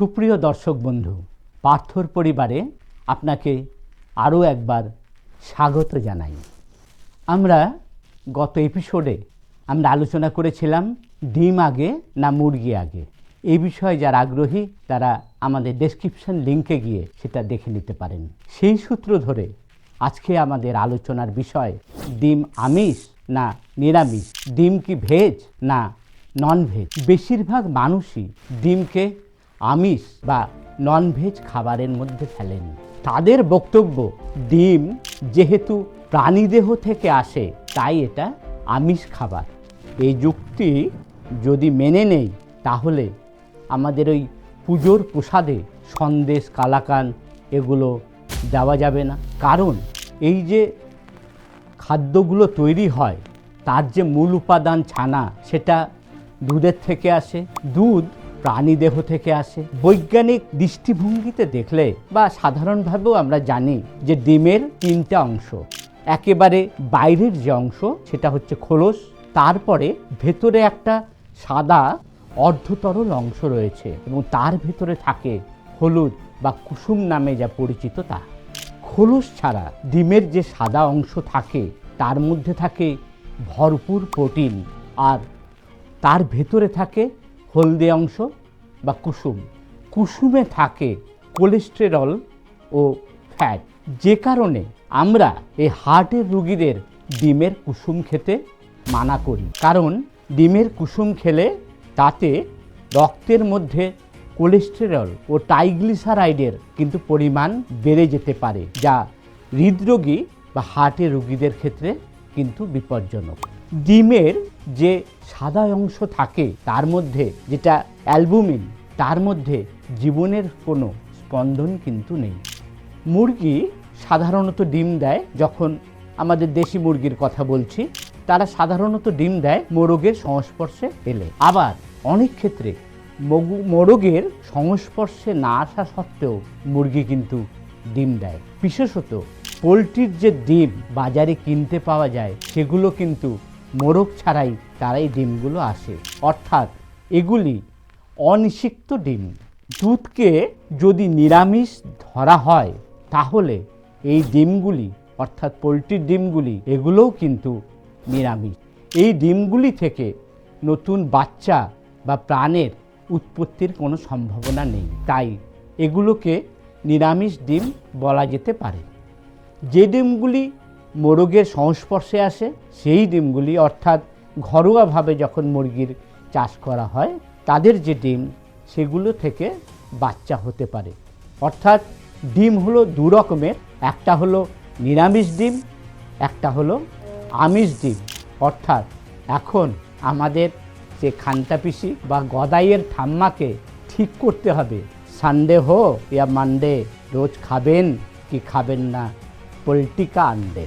সুপ্রিয় দর্শক বন্ধু, পার্থর পরিবারে আপনাকে আরও একবার স্বাগত জানাই। আমরা গত এপিসোডে আমরা আলোচনা করেছিলাম ডিম আগে না মুরগি আগে। এই বিষয়ে যারা আগ্রহী, তারা আমাদের ডেসক্রিপশন লিঙ্কে গিয়ে সেটা দেখে নিতে পারেন। সেই সূত্র ধরে আজকে আমাদের আলোচনার বিষয়, ডিম আমিষ না নিরামিষ? ডিম কি ভেজ না নন ভেজ বেশিরভাগ মানুষই ডিমকে আমিষ বা নন ভেজ খাবারের মধ্যে ফেলেন। তাদের বক্তব্য, ডিম যেহেতু প্রাণীদেহ থেকে আসে, তাই এটা আমিষ খাবার। এই যুক্তি যদি মেনে নেই, তাহলে আমাদের ওই পুজোর প্রসাদে সন্দেশ, কালাকান এগুলো দেওয়া যাবে না। কারণ এই যে খাদ্যগুলো তৈরি হয়, তার যে মূল উপাদান ছানা, সেটা দুধের থেকে আসে। দুধ প্রাণীদেহ থেকে আসে। বৈজ্ঞানিক দৃষ্টিভঙ্গিতে দেখলে বা সাধারণভাবেও আমরা জানি যে ডিমের তিনটা অংশ, একেবারে বাইরের যে অংশ সেটা হচ্ছে খোলস, তারপরে ভেতরে একটা সাদা অর্ধতরল অংশ রয়েছে এবং তার ভেতরে থাকে হলুদ বা কুসুম নামে যা পরিচিত তা। খোলস ছাড়া ডিমের যে সাদা অংশ থাকে, তার মধ্যে থাকে ভরপুর প্রোটিন আর তার ভেতরে থাকে হলদে অংশ বা কুসুম। কুসুমে থাকে কোলেস্টেরল ও ফ্যাট। যে কারণে আমরা এই হার্টের রুগীদের ডিমের কুসুম খেতে মানা করি। কারণ ডিমের কুসুম খেলে তাতে রক্তের মধ্যে কোলেস্টেরল ও টাইগ্লিসারাইডের কিন্তু পরিমাণ বেড়ে যেতে পারে, যা হৃদরোগী বা হার্টের রোগীদের ক্ষেত্রে কিন্তু বিপজ্জনক। ডিমের যে সাদা অংশ থাকে, তার মধ্যে যেটা অ্যালবুমিন, তার মধ্যে জীবনের কোনো স্পন্দন কিন্তু নেই। মুরগি সাধারণত ডিম দেয় যখন আমাদের দেশি মুরগির কথা বলছি, তারা সাধারণত ডিম দেয় মোরগের সংস্পর্শে এলে। আবার অনেক ক্ষেত্রে মোরগের সংস্পর্শে না আসা সত্ত্বেও মুরগি কিন্তু ডিম দেয়। বিশেষত পোলট্রির যে ডিম বাজারে কিনতে পাওয়া যায়, সেগুলো কিন্তু মোরগ ছাড়াই তারাই ডিমগুলো আসে। অর্থাৎ এগুলি অনিষিক্ত ডিম। দুধকে যদি নিরামিষ ধরা হয়, তাহলে এই ডিমগুলি, অর্থাৎ পোলট্রির ডিমগুলি, এগুলোও কিন্তু নিরামিষ। এই ডিমগুলি থেকে নতুন বাচ্চা বা প্রাণের উৎপত্তির কোনো সম্ভাবনা নেই। তাই এগুলোকে নিরামিষ ডিম বলা যেতে পারে। যে ডিমগুলি মোরগের সংস্পর্শে আসে, সেই ডিমগুলি অর্থাৎ ঘরোয়াভাবে যখন মুরগির চাষ করা হয়, তাদের যে ডিম, সেগুলো থেকে বাচ্চা হতে পারে। অর্থাৎ ডিম হলো দু রকমের, একটা হলো নিরামিষ ডিম, একটা হলো আমিষ ডিম। অর্থাৎ এখন আমাদের যে খান্তা পিসি বা গদাইয়ের ঠাম্মাকে ঠিক করতে হবে, সানডে হো ইয়া মানডে, রোজ খাবেন কি খাবেন না পোলট্রি কা আন্ডে।